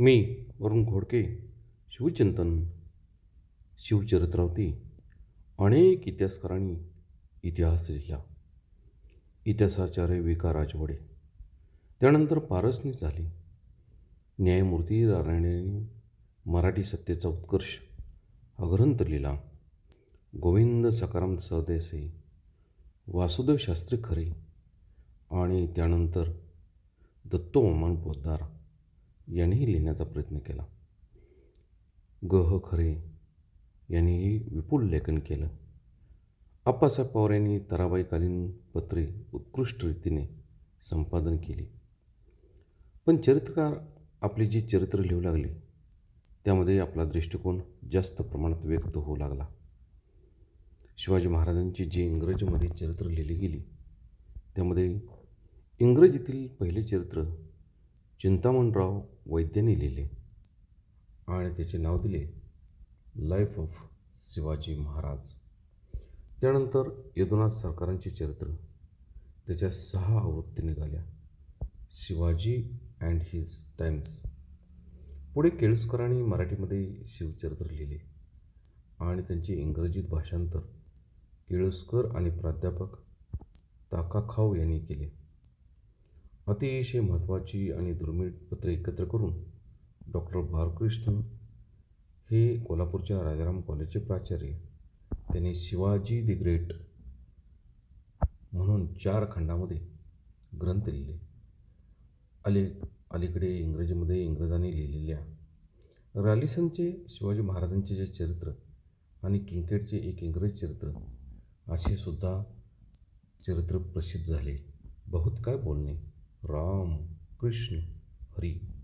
मी वरुण घोडके शिवचिंतन शिवचरित्रावती अनेक इतिहासकारांनी इतिहास लिहिला. इतिहासाचार्य विका राजवडे. त्यानंतर पारसनी झाली. न्यायमूर्ती नारायणांनी मराठी सत्तेचा उत्कर्ष हा ग्रंथ लिहिला. गोविंद सकाराम सरदेसाई वासुदेव शास्त्री खरे आणि त्यानंतर दत्तोमान पोद्दार यांनीही लिहिण्याचा प्रयत्न केला. ग ह खरे यांनीही विपुल लेखन केलं. आप्पासाहेब पवार यांनी तराबाईकालीन पत्रे उत्कृष्ट रीतीने संपादन केली. पण चरित्रकार आपली जी चरित्र लिहू लागली त्यामध्ये आपला दृष्टिकोन जास्त प्रमाणात व्यक्त होऊ लागला. शिवाजी महाराजांची जी इंग्रजीमध्ये चरित्र लिहिली गेली त्यामध्ये इंग्रजीतील पहिले चरित्र चिंतामणराव वैद्यांनी लिहिले आणि त्याचे नाव दिले लाईफ ऑफ शिवाजी महाराज. त्यानंतर यदुनाथ सरकारांचे चरित्र त्याच्या सहा आवृत्ती निघाल्या. शिवाजी अँड हिज टाइम्स पुढे केळुसकरांनी मराठीमध्ये शिवचरित्र लिहिले आणि त्यांचे इंग्रजीत भाषांतर केळुसकर आणि प्राध्यापक ताकाखाव यांनी केले. अतिशय महत्त्वाची आणि दुर्मिळ पत्रे एकत्र करून डॉक्टर बालकृष्ण हे कोल्हापूरच्या राजाराम कॉलेजचे प्राचार्य. त्यांनी शिवाजी दी ग्रेट म्हणून चार खंडामध्ये ग्रंथ लिहिले. अली अलीकडे इंग्रजीमध्ये इंग्रजांनी लिहिलेल्या रॅलिसनचे शिवाजी महाराजांचे जे चरित्र आणि किंकेटचे एक इंग्रज चरित्र असे सुद्धा चरित्र प्रसिद्ध झाले. बहुत काय बोलणे. राम कृष्ण हरी.